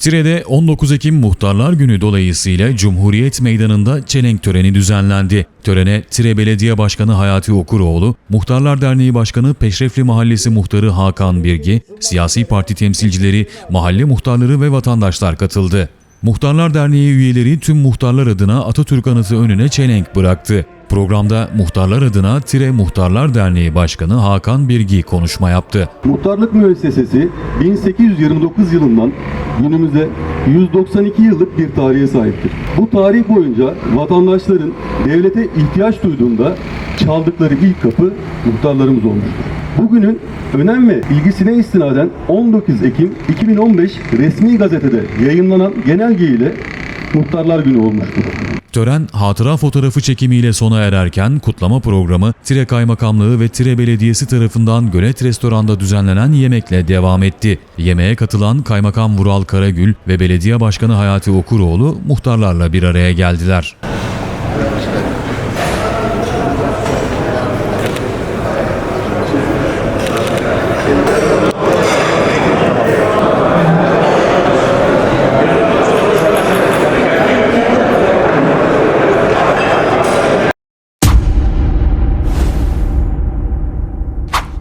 Tire'de 19 Ekim Muhtarlar Günü dolayısıyla Cumhuriyet Meydanı'nda çelenk töreni düzenlendi. Törene Tire Belediye Başkanı Hayati Okuroğlu, Muhtarlar Derneği Başkanı Peşrefli Mahallesi Muhtarı Hakan Birgi, siyasi parti temsilcileri, mahalle muhtarları ve vatandaşlar katıldı. Muhtarlar Derneği üyeleri tüm muhtarlar adına Atatürk anıtı önüne çelenk bıraktı. Programda muhtarlar adına Tire Muhtarlar Derneği Başkanı Hakan Birgi konuşma yaptı. Muhtarlık müessesesi 1829 yılından günümüze 192 yıllık bir tarihe sahiptir. Bu tarih boyunca vatandaşların devlete ihtiyaç duyduğunda çaldıkları ilk kapı muhtarlarımız olmuştur. Bugünün önem ve ilgisine istinaden 19 Ekim 2015 resmi gazetede yayınlanan genelge ile Muhtarlar Günü olmuştur. Tören hatıra fotoğrafı çekimiyle sona ererken kutlama programı Tire Kaymakamlığı ve Tire Belediyesi tarafından Gölet Restoran'da düzenlenen yemekle devam etti. Yemeğe katılan Kaymakam Vural Karagül ve Belediye Başkanı Hayati Okuroğlu muhtarlarla bir araya geldiler.